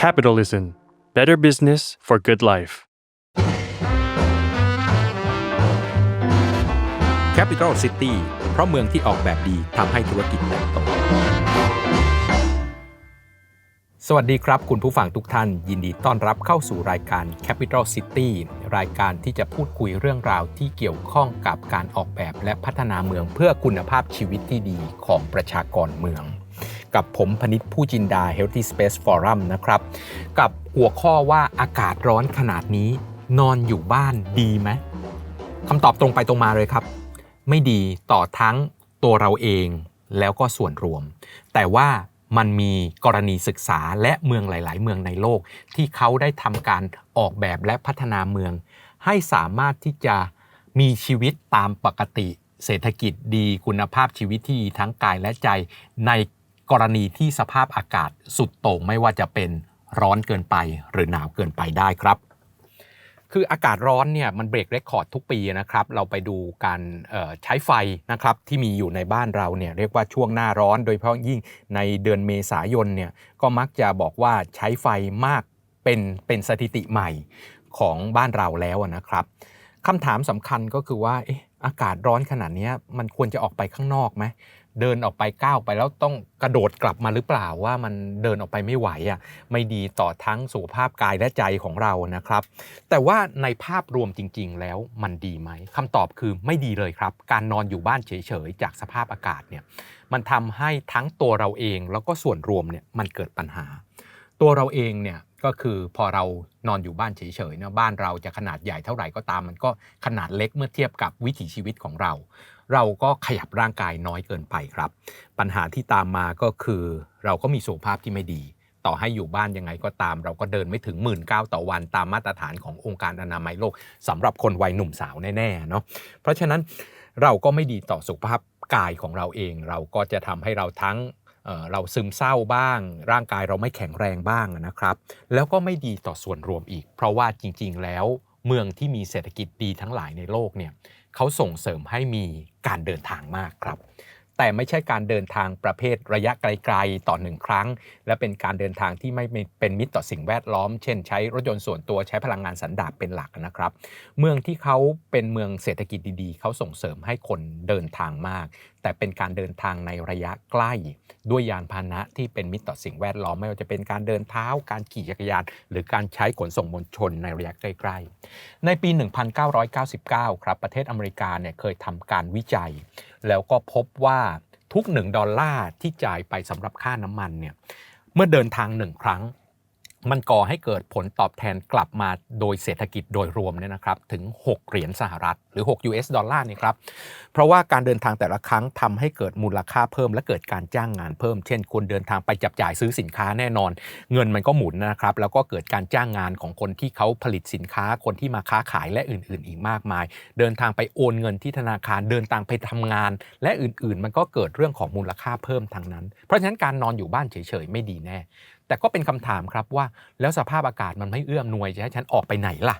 Capitalism Better Business for Good Life Capital City เพราะเมืองที่ออกแบบดีทำให้ธุรกิจเติบโตสวัสดีครับ คุณผู้ฟังทุกท่าน ยินดีต้อนรับเข้าสู่รายการ Capital City รายการที่จะพูดคุยเรื่องราวที่เกี่ยวข้องกับการออกแบบและพัฒนาเมืองเพื่อคุณภาพชีวิตที่ดีของประชากรเมือง กับผมพนิษฐ์ผู้จินดา Healthy Space Forum นะครับ กับหัวข้อว่าอากาศร้อนขนาดนี้ นอนอยู่บ้านดีไหมคำตอบตรงไปตรงมาเลยครับ ไม่ดีต่อทั้งตัวเราเองแล้วก็ส่วนรวม แต่ว่ามันมีกรณีศึกษาและเมืองหลาย ๆ เมืองในโลก ที่เขาได้ทำการออกแบบและพัฒนาเมือง ให้สามารถที่จะมีชีวิตตามปกติ เศรษฐกิจดีคุณภาพชีวิตที่ดีทั้งกายและใจใน กรณีที่สภาพอากาศสุดโต่งไม่ว่าจะเป็นร้อนเกินไปหรือหนาวเกินไปได้ครับ คืออากาศร้อนเนี่ยมันเบรกเรคคอร์ดทุกปีนะครับ เราไปดูการใช้ไฟนะครับที่มีอยู่ในบ้านเราเนี่ยเรียกว่าช่วงหน้าร้อน โดยเฉพาะยิ่งในเดือนเมษายนเนี่ยก็มักจะบอกว่าใช้ไฟมากเป็นเป็นสถิติใหม่ของบ้านเราแล้วนะครับคำถามสำคัญก็คือว่าเอ๊ะ อากาศร้อนขนาดนี้มันควรจะออกไปข้างนอกไหมเดินออกไปก้าวไปแล้วต้องกระโดดกลับมาหรือเปล่าว่ามันเดินออกไปไม่ไหวอะไม่ดีต่อทั้งสุขภาพกายและใจของเรานะครับ แต่ว่าในภาพรวมจริง ๆ แล้วมันดีไหมคำตอบคือไม่ดีเลยครับ การนอนอยู่บ้านเฉย ๆ จากสภาพอากาศเนี่ยมันทำให้ทั้งตัวเราเองแล้วก็ส่วนรวมเนี่ยมันเกิดปัญหา ตัวเราเองเนี่ย ก็คือพอเรานอนอยู่บ้านเฉยๆเนะบ้านเราจะขนาดใหญ่เท่าไหร่ก็ตาม มันก็ขนาดเล็กเมื่อเทียบกับวิถีชีวิตของเรา เราก็ขยับร่างกายน้อยเกินไปครับ ปัญหาที่ตามมาก็คือ เราก็มีสุขภาพที่ไม่ดี ต่อให้อยู่บ้านยังไงก็ตาม เราก็เดินไม่ถึงหมื่นก้าต่อวันตามมาตรฐานขององค์การอนามัยโลกสำหรับคนวัยหนุ่มสาวแน่ๆเนาะเพราะฉะนั้นเราก็ไม่ดีต่อสุขภาพกายของเราเอง เราก็จะทำให้เราทั้ง เราซึมเศร้าบ้าง ร่างกายเราไม่แข็งแรงบ้างนะครับ แล้วก็ไม่ดีต่อส่วนรวมอีก เพราะว่าจริง ๆ แล้วเมืองที่มีเศรษฐกิจดีทั้งหลายในโลกเนี่ยเขาส่งเสริมให้มีการเดินทางมากครับ แต่ไม่ใช่การเดินทางประเภทระยะไกลๆต่อหนึ่งครั้ง และเป็นการเดินทางที่ไม่เป็นมิตรต่อสิ่งแวดล้อม เช่น ใช้รถยนต์ส่วนตัวใช้พลังงานสันดาปเป็นหลักนะครับ เมืองที่เขาเป็นเมืองเศรษฐกิจดีๆเขาส่งเสริมให้คนเดินทางมากแต่เป็นการเดินทางในระยะใกล้ด้วยยานพาหนะที่เป็นมิตรต่อสิ่งแวดล้อมไม่ว่าจะเป็นการเดินเท้า การขี่จักรยาน หรือการใช้ขนส่งมวลชนในระยะใกล้ๆ ในปี 1999 ครับประเทศอเมริกาเนี่ยเคยทำการวิจัย แล้วก็พบว่าทุก 1 ดอลลาร์ที่จ่ายไปสำหรับค่าน้ำมันเนี่ยเมื่อเดินทางหนึ่งครั้ง มันก่อให้เกิดผลตอบแทนกลับมาโดยเศรษฐกิจโดยรวมเนี่ยนะครับถึง 6 เหรียญสหรัฐหรือ 6 US ดอลลาร์นี่ครับ เพราะว่าการเดินทางแต่ละครั้งทำให้เกิดมูลค่าเพิ่ม และเกิดการจ้างงานเพิ่ม เช่นคนเดินทางไปจับจ่ายซื้อสินค้าแน่นอน เงินมันก็หมุนนะครับ แล้วก็เกิดการจ้างงานของคนที่เขาผลิตสินค้าคนที่มาค้าขายและอื่น ๆ อีกมากมาย เดินทางไปโอนเงินที่ธนาคารเดินทางไปทำงาน และอื่น ๆ มันก็เกิดเรื่องของมูลค่าเพิ่มทางนั้น เพราะฉะนั้นการนอนอยู่บ้านเฉยๆไม่ดีแน่ แต่ก็เป็นคำถามครับว่า แล้วสภาพอากาศมันไม่เอื้อมนวยจะให้ฉันออกไปไหนล่ะ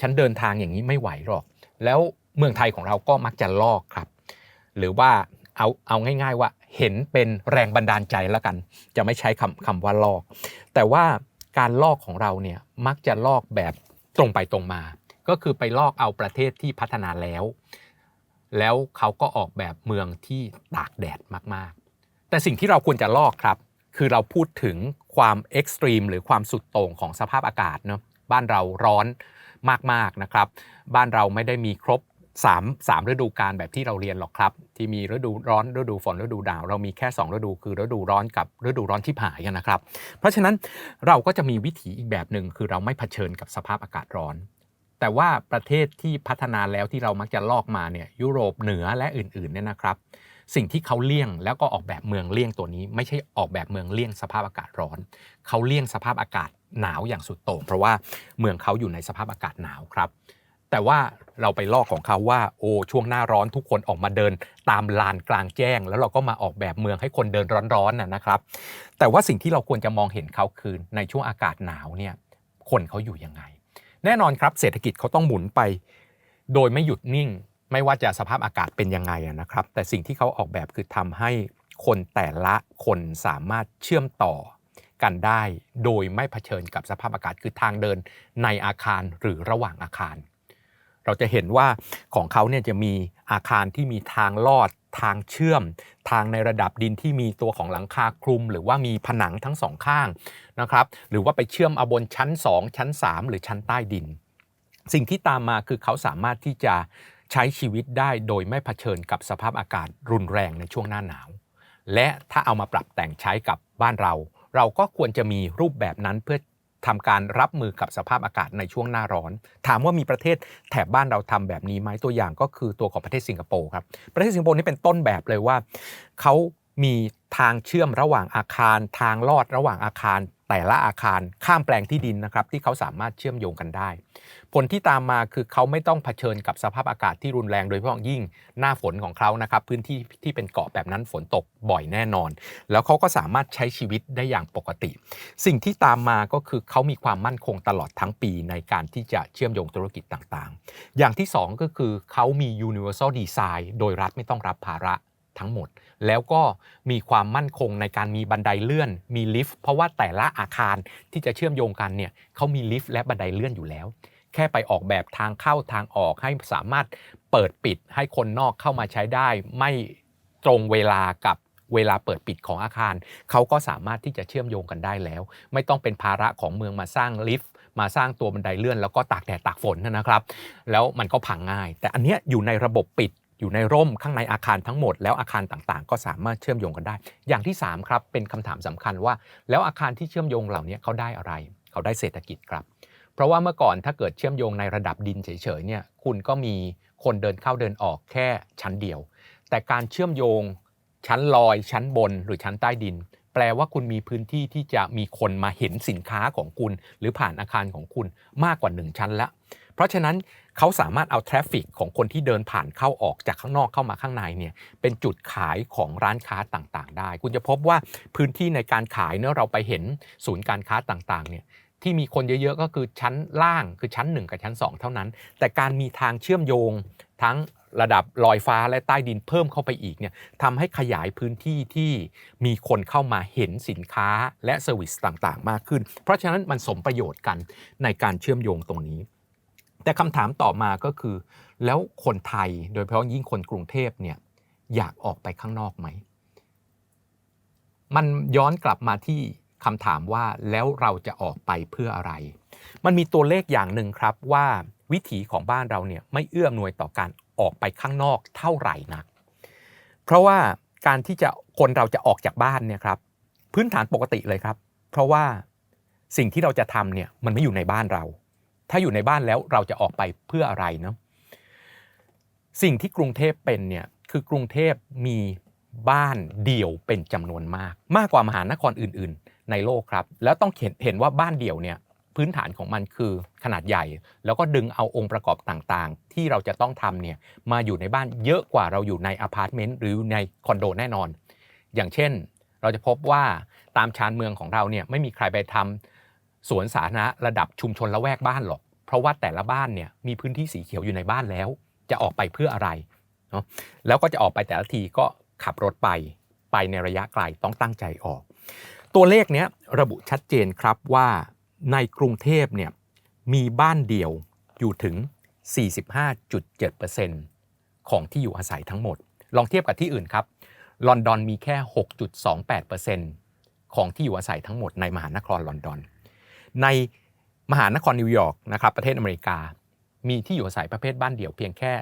ฉันเดินทางอย่างนี้ไม่ไหวหรอก แล้วเมืองไทยของเราก็มักจะลอกครับ หรือว่าเอาเอาง่าย ๆ ว่าเห็นเป็นแรงบันดาลใจแล้วกัน จะไม่ใช้คำคำว่าลอก แต่ว่าการลอกของเราเนี่ยมักจะลอกแบบตรงไปตรงมา ก็คือไปลอกเอาประเทศที่พัฒนาแล้ว แล้วเขาก็ออกแบบเมืองที่ตากแดดมากๆ แต่สิ่งที่เราควรจะลอกครับ คือเราพูดถึง ความเอ็กซ์ตรีมหรือความสุดโต่งของสภาพอากาศเนาะบ้านเราร้อนมากๆนะครับ บ้านเราไม่ได้มีครบ3 3ฤดูกาลแบบที่เราเรียนหรอกครับ ที่มีฤดูร้อนฤดูฝนฤดูหนาวเรามีแค่ 2 ฤดูคือฤดูร้อนกับฤดูร้อนที่ผายกันนะครับ เพราะฉะนั้นเราก็จะมีวิถีอีกแบบหนึ่งคือเราไม่เผชิญกับสภาพอากาศร้อน แต่ว่าประเทศที่พัฒนาแล้วที่เรามักจะลอกมาเนี่ยยุโรปเหนือและอื่นๆเนี่ยนะครับ สิ่งที่เขาเลี่ยงแล้วก็ออกแบบเมืองเลี่ยงตัวนี้ ไม่ใช่ออกแบบเมืองเลี่ยงสภาพอากาศร้อน เขาเลี่ยงสภาพอากาศหนาวอย่างสุดโต่งเพราะว่าเมืองเขาอยู่ในสภาพอากาศหนาวครับ แต่ว่าเราไปลอกของเขาว่าโอ้ช่วงหน้าร้อนทุกคนออกมาเดินตามลานกลางแจ้ง แล้วเราก็มาออกแบบเมืองให้คนเดินร้อนๆนะครับ แต่ว่าสิ่งที่เราควรจะมองเห็นเขาคือในช่วงอากาศหนาวเนี่ยคนเขาอยู่ยังไง แน่นอนครับเศรษฐกิจเขาต้องหมุนไป โดยไม่หยุดนิ่ง ไม่ว่าจะสภาพอากาศเป็นยังไงนะครับ แต่สิ่งที่เขาออกแบบคือทำให้คนแต่ละคนสามารถเชื่อมต่อกันได้ โดยไม่เผชิญกับสภาพอากาศคือทางเดินในอาคารหรือระหว่างอาคาร เราจะเห็นว่าของเขาเนี่ยจะมีอาคารที่มีทางลอดทางเชื่อม ทางในระดับดินที่มีตัวของหลังคาคลุม หรือว่ามีผนังทั้งสองข้างนะครับ หรือว่าไปเชื่อมเอาบนชั้น 2 ชั้น 3 หรือชั้นใต้ดิน สิ่งที่ตามมาคือเขาสามารถที่จะ ใช้ชีวิตได้โดยไม่เผชิญกับสภาพอากาศรุนแรงในช่วงหน้าหนาว และถ้าเอามาปรับแต่งใช้กับบ้านเรา เราก็ควรจะมีรูปแบบนั้นเพื่อทำการรับมือกับสภาพอากาศในช่วงหน้าร้อน ถามว่ามีประเทศแถบบ้านเราทำแบบนี้ไหมตัวอย่างก็คือตัวของประเทศสิงคโปร์ครับประเทศสิงคโปร์นี่เป็นต้นแบบเลยว่าเขามีทางเชื่อมระหว่างอาคาร ทางลอดระหว่างอาคาร แต่ละอาคารข้ามแปลงที่ดินนะครับที่เขาสามารถเชื่อมโยงกันได้ ผลที่ตามมาคือเขาไม่ต้องเผชิญกับสภาพอากาศที่รุนแรงโดยเฉพาะยิ่งหน้าฝนของเขานะครับพื้นที่ที่เป็นเกาะแบบนั้นฝนตกบ่อยแน่นอน แล้วเขาก็สามารถใช้ชีวิตได้อย่างปกติ สิ่งที่ตามมาก็คือเขามีความมั่นคงตลอดทั้งปีในการที่จะเชื่อมโยงธุรกิจต่างๆ อย่างที่สองก็คือเขามี universal design โดยรัฐไม่ต้องรับภาระ ทั้งหมด แล้วก็มีความมั่นคงในการมีบันไดเลื่อน มีลิฟต์เพราะว่าแต่ละอาคารที่จะเชื่อมโยงกันเนี่ยเขามีลิฟต์และบันไดเลื่อนอยู่แล้ว แค่ไปออกแบบทางเข้าทางออกให้สามารถเปิดปิดให้คนนอกเข้ามาใช้ได้ ไม่ตรงเวลากับเวลาเปิดปิดของอาคาร เขาก็สามารถที่จะเชื่อมโยงกันได้แล้ว ไม่ต้องเป็นภาระของเมืองมาสร้างลิฟต์มาสร้างตัวบันไดเลื่อน แล้วก็ตากแดดตากฝนนะครับ แล้วมันก็พังง่าย แต่อันเนี้ยอยู่ในระบบปิด อยู่ในร่มข้างในอาคารทั้งหมด แล้วอาคารต่างๆ ก็สามารถเชื่อมโยงกันได้ อย่างที่ 3 ครับ เป็นคำถามสำคัญว่า แล้วอาคารที่เชื่อมโยงเหล่านี้เขาได้อะไร เขาได้เศรษฐกิจครับเพราะว่าเมื่อก่อนถ้าเกิดเชื่อมโยงในระดับดินเฉยๆเนี่ยคุณก็มีคนเดินเข้าเดินออกแค่ชั้นเดียว แต่การเชื่อมโยงชั้นลอย ชั้นบนหรือชั้นใต้ดิน แปลว่าคุณมีพื้นที่ที่จะมีคนมาเห็นสินค้าของคุณ หรือผ่านอาคารของคุณมากกว่า 1 ชั้นละ เพราะฉะนั้น เขาสามารถเอาทราฟฟิกของคนที่เดินผ่านเข้าออกจากข้างนอกเข้ามาข้างในเนี่ยเป็นจุดขายของร้านค้าต่างๆ ได้ คุณจะพบว่าพื้นที่ในการขายเนื่อเราไปเห็นศูนย์การค้าต่างๆเนี่ยที่มีคนเยอะๆก็คือชั้นล่างคือชั้น 1 กับชั้น 2 เท่านั้น แต่การมีทางเชื่อมโยงทั้งระดับลอยฟ้าและใต้ดินเพิ่มเข้าไปอีกเนี่ยทำให้ขยายพื้นที่ที่มีคนเข้ามาเห็นสินค้าและเซอร์วิสต่างๆ มากขึ้น เพราะฉะนั้นมันสมประโยชน์กันในการเชื่อมโยงตรงนี้ แต่คำถามต่อมาก็คือ แล้วคนไทยโดยเฉพาะยิ่งคนกรุงเทพเนี่ยอยากออกไปข้างนอกไหม มันย้อนกลับมาที่คำถามว่าแล้วเราจะออกไปเพื่ออะไร มันมีตัวเลขอย่างหนึ่งครับว่าวิถีของบ้านเราเนี่ยไม่เอื้อมหน่วยต่อการออกไปข้างนอกเท่าไหร่นัก เพราะว่าการที่จะคนเราจะออกจากบ้านเนี่ยครับพื้นฐานปกติเลยครับ เพราะว่าสิ่งที่เราจะทำเนี่ยมันไม่อยู่ในบ้านเรา ถ้าอยู่ในบ้านแล้วเราจะออกไปเพื่ออะไรเนาะสิ่งที่กรุงเทพเป็นเนี่ยคือกรุงเทพมีบ้านเดี่ยวเป็นจำนวนมาก มากกว่ามหานครอื่น ๆ ในโลกครับ แล้วต้องเห็นเห็นว่าบ้านเดี่ยวเนี่ยพื้นฐานของมันคือขนาดใหญ่ แล้วก็ดึงเอาองค์ประกอบต่างๆ ที่เราจะต้องทำเนี่ยมาอยู่ในบ้านเยอะกว่าเราอยู่ในอพาร์ตเมนต์หรือในคอนโดแน่นอน อย่างเช่น เราจะพบว่าตามชานเมืองของเราเนี่ยไม่มีใครไปทำ สวนสาธารณะระดับชุมชนละแวกบ้านหรอก เพราะว่าแต่ละบ้านเนี่ยมีพื้นที่สีเขียวอยู่ในบ้านแล้ว จะออกไปเพื่ออะไรเนาะแล้วก็จะออกไปแต่ละทีก็ขับรถไปไปในระยะไกลต้องตั้งใจออก ตัวเลขเนี้ยระบุชัดเจนครับว่าในกรุงเทพเนี่ยมีบ้านเดี่ยวอยู่ถึง 45.7%ของที่อยู่อาศัยทั้งหมด ลองเทียบกับที่อื่นครับ ลอนดอนมีแค่ 6.28%ของที่อยู่อาศัยทั้งหมดในมหานครลอนดอน ในมหานครนิวยอร์กนะครับประเทศอเมริกา มีที่อยู่อาศัยประเภทบ้านเดี่ยวเพียงแค่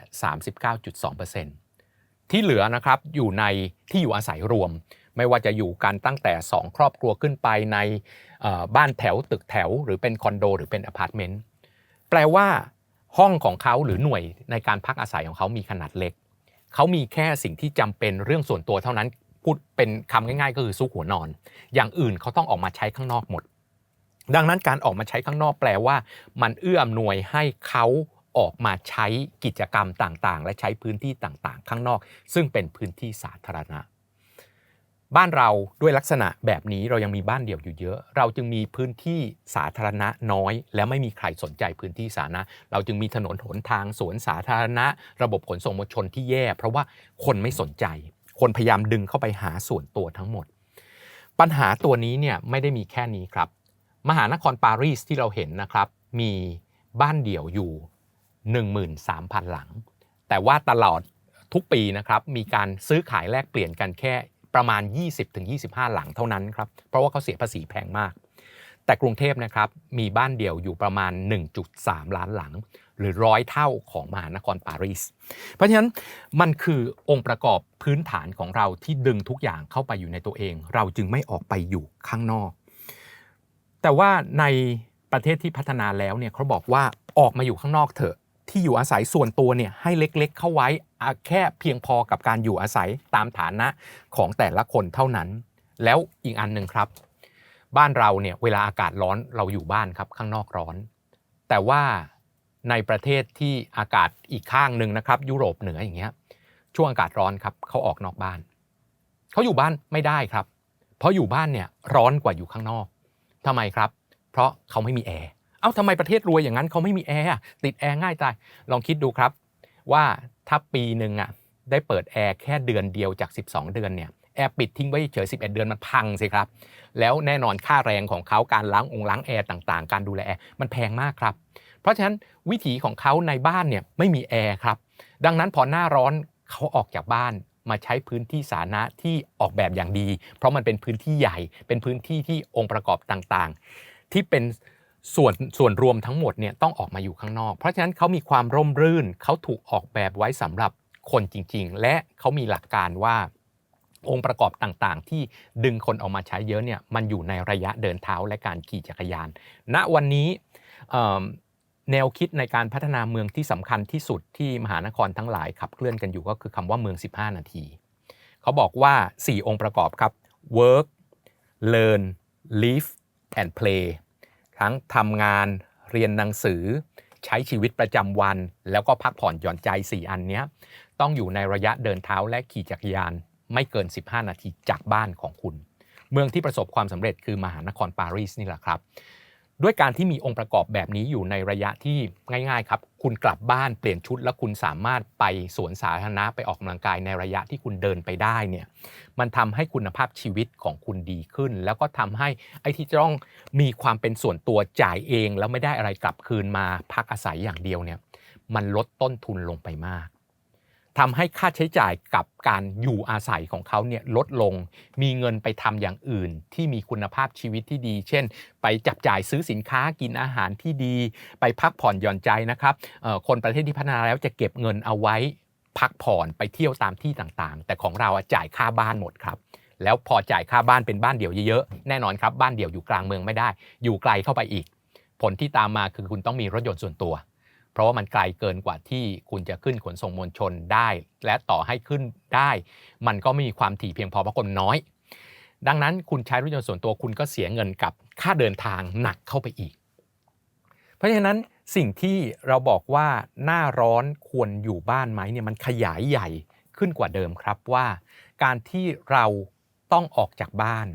39.2%ที่เหลือนะครับอยู่ในที่อยู่อาศัยรวม ไม่ว่าจะอยู่กันตั้งแต่ 2 ครอบครัวขึ้นไปในบ้านแถวตึกแถว หรือเป็นคอนโด หรือเป็นอพาร์ตเมนต์แปลว่าห้องของเขาหรือหน่วยในการพักอาศัยของเขามีขนาดเล็ก เขามีแค่สิ่งที่จำเป็นเรื่องส่วนตัวเท่านั้น พูดเป็นคำง่าย ๆ ก็คือซุกหัวนอน อย่างอื่นเขาต้องออกมาใช้ข้างนอกหมด ดังนั้นการออกมาใช้ข้างนอกแปลว่า มันเอื้ออำนวยให้เขาออกมาใช้กิจกรรมต่างๆ และใช้พื้นที่ต่างๆ ข้างนอก ซึ่งเป็นพื้นที่สาธารณะ บ้านเราด้วยลักษณะแบบนี้เรายังมีบ้านเดี่ยวอยู่เยอะ เราจึงมีพื้นที่สาธารณะน้อย และไม่มีใครสนใจพื้นที่สาธารณะ เราจึงมีถนนหนทางสวนสาธารณะ ระบบขนส่งมวลชนที่แย่ เพราะว่าคนไม่สนใจคคนพยายามดึงเข้าไปหาส่วนตัวทั้งหมด ปัญหาตัวนี้เนี่ยไม่ได้มีแค่นี้ครับ มหานครปารีสที่เราเห็นนะครับ มีบ้านเดี่ยวอยู่ 13,000 หลัง แต่ว่าตลอดทุกปีนะครับมีการซื้อขายแลกเปลี่ยนกันแค่ประมาณ 20-25 หลังเท่านั้นครับ เพราะว่าเขาเสียภาษีแพงมาก แต่กรุงเทพนะครับมีบ้านเดี่ยวอยู่ประมาณ 1.3 ล้านหลัง หรือร้อยเท่าของมหานครปารีส เพราะฉะนั้นมันคือองค์ประกอบพื้นฐานของเราที่ดึงทุกอย่างเข้าไปอยู่ในตัวเอง เราจึงไม่ออกไปอยู่ข้างนอก แต่ว่าในประเทศที่พัฒนาแล้วเนี่ยเขาบอกว่าออกมาอยู่ข้างนอกเถอะ ที่อยู่อาศัยส่วนตัวเนี่ยให้เล็กๆ เข้าไว้แค่เพียงพอกับการอยู่อาศัยตามฐานะของแต่ละคนเท่านั้น แล้วอีกอันหนึ่งครับ บ้านเราเนี่ยเวลาอากาศร้อนเราอยู่บ้านครับข้างนอกร้อน แต่ว่าในประเทศที่อากาศอีกข้างหนึ่งนะครับ ยุโรปเหนืออย่างเงี้ยช่วงอากาศร้อนครับเขาออกนอกบ้านเขาอยู่บ้านไม่ได้ครับ เพราะอยู่บ้านเนี่ยร้อนกว่าอยู่ข้างนอก ทำไมครับ เพราะเขาไม่มีแอร์ เอ้าทำไมประเทศรวยอย่างนั้นเขาไม่มีแอร์ติดแอร์ง่ายตายลองคิดดูครับ ว่าถ้าปีหนึ่งอะได้เปิดแอร์แค่เดือนเดียวจาก 12 เดือนเนี่ยแอร์ปิดทิ้งไว้เฉย 11 เดือนมันพังสิครับ แล้วแน่นอนค่าแรงของเขาการล้างองค์ล้างแอร์ต่างๆ การดูแลแอร์มันแพงมากครับ เพราะฉะนั้นวิถีของเขาในบ้านเนี่ยไม่มีแอร์ครับ ดังนั้นพอหน้าร้อนเขาออกจากบ้าน มาใช้พื้นที่สาธารณะที่ออกแบบอย่างดี เพราะมันเป็นพื้นที่ใหญ่ เป็นพื้นที่ที่องค์ประกอบต่างๆ ที่เป็นส่วนส่วนรวมทั้งหมดเนี่ยต้องออกมาอยู่ข้างนอก เพราะฉะนั้นเขามีความร่มรื่นเขาถูกออกแบบไว้สำหรับคนจริง ๆ และเขามีหลักการว่าองค์ประกอบต่างๆ ที่ดึงคนออกมาใช้เยอะเนี่ยมันอยู่ในระยะเดินเท้าและการขี่จักรยาน ณวันนี้ แนวคิดในการพัฒนาเมืองที่สำคัญที่สุดที่มหานครทั้งหลายขับเคลื่อนกันอยู่ก็คือคำว่าเมือง 15 นาที เขาบอกว่า 4 องค์ประกอบครับ work learn live and play ทั้งทำงานเรียนหนังสือ ใช้ชีวิตประจำวัน แล้วก็พักผ่อนหย่อนใจ 4 อันนี้ต้องอยู่ในระยะเดินเท้าและขี่จักรยาน ไม่เกิน 15 นาทีจากบ้านของคุณ เมืองที่ประสบความสำเร็จคือมหานครปารีสนี่แหละครับ ด้วยการที่มีองค์ประกอบแบบนี้อยู่ในระยะที่ง่ายๆครับคุณกลับบ้านเปลี่ยนชุด แล้วคุณสามารถไปสวนสาธารณะไปออกกำลังกายในระยะที่คุณเดินไปได้เนี่ยมันทำให้คุณภาพชีวิตของคุณดีขึ้น แล้วก็ทำให้ไอ้ที่จะต้องมีความเป็นส่วนตัวจ่ายเอง แล้วไม่ได้อะไรกลับคืนมาพักอาศัยอย่างเดียวเนี่ยมันลดต้นทุนลงไปมาก ทำให้ค่าใช้จ่ายกับการอยู่อาศัยของเขาเนี่ยลดลง มีเงินไปทำอย่างอื่น ที่มีคุณภาพชีวิตที่ดี เช่น ไปจับจ่ายซื้อสินค้ากินอาหารที่ดี ไปพักผ่อนหย่อนใจนะครับคนประเทศที่พัฒนาแล้วจะเก็บเงินเอาไว้ พักผ่อนไปเที่ยวตามที่ต่างๆ แต่ของเราจ่ายค่าบ้านหมดครับแล้วพอจ่ายค่าบ้านเป็นบ้านเดี่ยวเยอะๆ แน่นอนครับ บ้านเดี่ยวอยู่กลางเมืองไม่ได้ อยู่ไกลเข้าไปอีก ผลที่ตามมาคือคุณต้องมีรถยนต์ส่วนตัว เพราะว่ามันไกลเกินกว่าที่คุณจะขึ้นขนส่งมวลชนได้ และต่อให้ขึ้นได้ มันก็ไม่มีความถี่เพียงพอเพราะคนน้อย ดังนั้นคุณใช้รถยนต์ส่วนตัวคุณก็เสียเงินกับค่าเดินทางหนักเข้าไปอีก เพราะฉะนั้นสิ่งที่เราบอกว่าหน้าร้อนควรอยู่บ้านไหมเนี่ยมันขยายใหญ่ขึ้นกว่าเดิมครับว่า การที่เราต้องออกจากบ้าน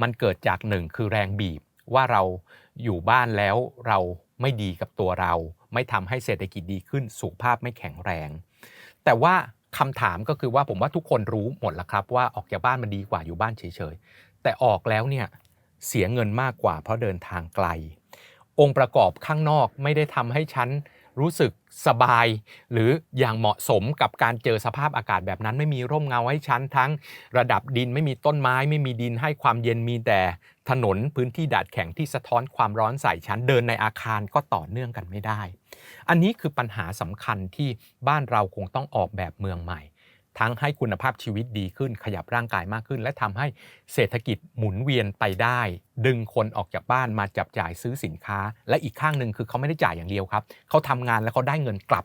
มันเกิดจากหนึ่งคือแรงบีบว่าเราอยู่บ้านแล้วเรา ไม่ดีกับตัวเรา ไม่ทำให้เศรษฐกิจดีขึ้นสุขภาพไม่แข็งแรง แต่ว่าคำถามก็คือว่าผมว่าทุกคนรู้หมดแล้วครับ ว่าออกจากบ้านมันดีกว่าอยู่บ้านเฉยๆ แต่ออกแล้วเนี่ยเสียเงินมากกว่าเพราะเดินทางไกล องค์ประกอบข้างนอกไม่ได้ทำให้ฉัน รู้สึกสบาย หรืออย่างเหมาะสมกับการเจอสภาพอากาศแบบนั้น ไม่มีร่มเงาให้ชั้นทั้งระดับดินไม่มีต้นไม้ ไม่มีดินให้ความเย็นมีแต่ถนนพื้นที่ดาดแข็งที่สะท้อนความร้อนใส่ชั้นเดินในอาคารก็ต่อเนื่องกันไม่ได้ อันนี้คือปัญหาสำคัญที่บ้านเราคงต้องออกแบบเมืองใหม่ ทั้งให้คุณภาพชีวิตดีขึ้น ขยับร่างกายมากขึ้น และทำให้เศรษฐกิจหมุนเวียนไปได้ ดึงคนออกจากบ้านมาจับจ่ายซื้อสินค้า และอีกข้างหนึ่งคือเขาไม่ได้จ่ายอย่างเดียวครับเขาทำงานแล้วเขาได้เงินกลับ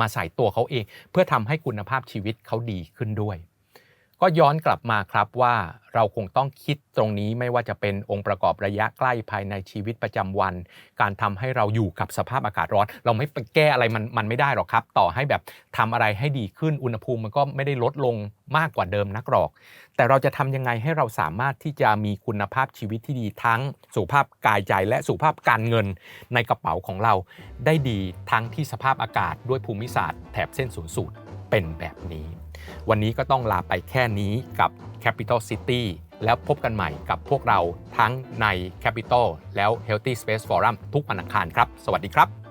มาใส่ตัวเขาเอง เพื่อทำให้คุณภาพชีวิตเขาดีขึ้นด้วย ก็ย้อนกลับมาครับว่าเราคงต้องคิดตรงนี้ไม่ว่าจะเป็นองค์ประกอบระยะใกล้ภายในชีวิตประจำวัน การทำให้เราอยู่กับสภาพอากาศร้อน เราไม่ไปแก้อะไรมันมันไม่ได้หรอกครับ ต่อให้แบบทำอะไรให้ดีขึ้นอุณหภูมิมันก็ไม่ได้ลดลงมากกว่าเดิมนักหรอก แต่เราจะทำยังไงให้เราสามารถที่จะมีคุณภาพชีวิตที่ดีทั้งสุขภาพกายใจและสุขภาพการเงินในกระเป๋าของเราได้ดีทั้งที่สภาพอากาศด้วยภูมิศาสตร์แถบเส้นศูนย์สูตรเป็นแบบนี้ วันนี้ก็ต้องลาไปแค่นี้กับ Capital City แล้วพบกันใหม่กับพวกเราทั้งใน Capital แล้ว Healthy Space Forum ทุกวันอังคารครับ สวัสดีครับ